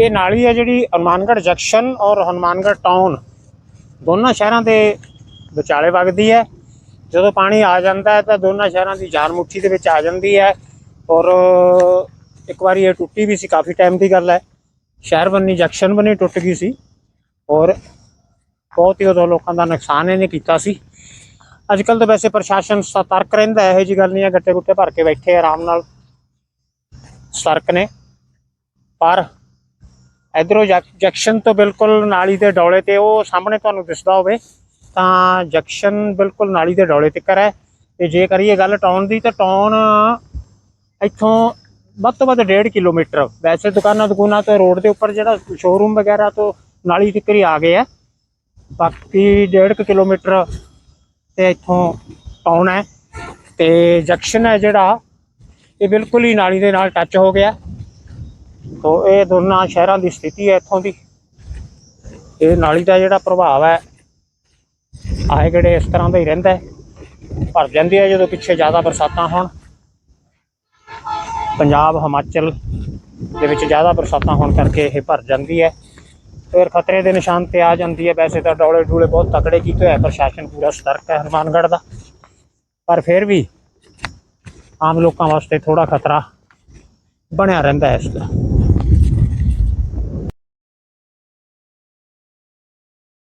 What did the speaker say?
ਇਹ ਨਾਲੀ ਹੈ ਜਿਹੜੀ ਹਨੂਮਾਨਗੜ੍ਹ ਜੰਕਸ਼ਨ ਔਰ ਹਨੂਮਾਨਗੜ੍ਹ ਟਾਊਨ ਦੋਨਾਂ ਸ਼ਹਿਰਾਂ ਦੇ ਵਿਚਾਲੇ ਵਗਦੀ ਹੈ। ਜਦੋਂ ਪਾਣੀ ਆ ਜਾਂਦਾ ਹੈ ਤਾਂ ਦੋਨਾਂ ਸ਼ਹਿਰਾਂ ਦੀ ਜਾਨ ਮੁੱਠੀ ਦੇ ਵਿੱਚ ਆ ਜਾਂਦੀ ਹੈ ਔਰ ਇੱਕ ਵਾਰੀ ਇਹ ਟੁੱਟੀ ਵੀ ਸੀ, ਕਾਫੀ ਟਾਈਮ ਦੀ ਗੱਲ ਹੈ। ਸ਼ਹਿਰ ਬੰਨੀ, ਜੰਕਸ਼ਨ ਬੰਨੀ ਟੁੱਟ ਗਈ ਸੀ ਔਰ ਬਹੁਤ ਹੀ ਉਦੋਂ ਲੋਕਾਂ ਦਾ ਨੁਕਸਾਨ ਇਹਨੇ ਕੀਤਾ ਸੀ। ਅੱਜ ਕੱਲ ਤਾਂ ਵੈਸੇ ਪ੍ਰਸ਼ਾਸਨ ਸਤਰਕ ਰਹਿੰਦਾ ਇਹੋ ਜੀ ਗੱਲ ਨਹੀਂ ਹੈ ਗੱਟੇ ਗੁੱਟੇ ਭਰ ਕੇ ਬੈਠੇ ਆਰਾਮ ਨਾਲ। ਸਤਰਕ ਨੇ। ਪਰ ਇਧਰੋਂ ਜੰਕਸ਼ਨ ਤੋਂ ਬਿਲਕੁਲ ਨਾਲੀ ਦੇ ਡੌਲੇ ਤੇ ਉਹ ਸਾਹਮਣੇ ਤੁਹਾਨੂੰ ਦਿਸਦਾ ਹੋਵੇ, ਤਾਂ ਜੰਕਸ਼ਨ ਬਿਲਕੁਲ ਨਾਲੀ ਦੇ ਡੌਲੇ ਤੇ ਹੈ। ਤੇ ਜੇ ਕਰੀਏ ਗੱਲ ਟਾਊਨ ਦੀ, ਤਾਂ ਟਾਊਨ ਇੱਥੋਂ ਵੱਧ ਤੋਂ ਵੱਧ 1.5 ਕਿਲੋਮੀਟਰ। ਵੈਸੇ ਦੁਕਾਨਾਂ ਦੁਕਾਨਾਂ ਤੋਂ ਰੋਡ ਦੇ ਉੱਪਰ ਜਿਹੜਾ ਸ਼ੋਰੂਮ ਵਗੈਰਾ ਤੋਂ ਨਾਲੀ ਤੱਕ ਹੀ ਆ ਗਏ ਆ ਬਾਕੀ 1.5 ਕਿਲੋਮੀਟਰ ਤੇ ਇੱਥੋਂ ਟਾਊਨ ਹੈ। ਤੇ ਜੰਕਸ਼ਨ ਹੈ ਜਿਹੜਾ, ਇਹ ਬਿਲਕੁਲ ਹੀ ਨਾਲੀ ਦੇ ਨਾਲ ਟੱਚ ਹੋ ਗਿਆ। ਤੋ ਇਹ ਦੋਨਾਂ ਸ਼ਹਿਰਾਂ ਦੀ ਸਥਿਤੀ ਹੈ ਇੱਥੋਂ ਦੀ। ਇਹ ਨਾਲੀ ਦਾ ਜਿਹੜਾ ਪ੍ਰਭਾਵ ਹੈ, ਆਏ ਕਿਹੜੇ ਇਸ ਤਰ੍ਹਾਂ ਦਾ ਹੀ ਰਹਿੰਦਾ ਹੈ। ਭਰ ਜਾਂਦੀ ਹੈ ਜਦੋਂ ਪਿੱਛੇ ਜ਼ਿਆਦਾ ਬਰਸਾਤਾਂ ਹੋਣ। ਪੰਜਾਬ, ਹਿਮਾਚਲ ਦੇ ਵਿੱਚ ਜ਼ਿਆਦਾ ਬਰਸਾਤਾਂ ਹੋਣ ਕਰਕੇ ਇਹ ਭਰ ਜਾਂਦੀ ਹੈ। ਫਿਰ ਖਤਰੇ ਦੇ ਨਿਸ਼ਾਨ ਤੇ ਆ ਜਾਂਦੀ ਹੈ। ਵੈਸੇ ਤਾਂ ਡੋਲੇ ਡੂਲੇ ਬਹੁਤ ਤਕੜੇ ਕੀਤੇ ਹੋਇਆ ਪ੍ਰਸ਼ਾਸਨ ਪੂਰਾ ਸਤਰਕ ਹੈ ਹਨੂਮਾਨਗੜ੍ਹ ਦਾ। ਪਰ ਫਿਰ ਵੀ ਆਮ ਲੋਕਾਂ ਵਾਸਤੇ ਥੋੜਾ ਖਤਰਾ ਬਣਿਆ ਰਹਿੰਦਾ ਹੈ ਇਸ ਦਾ।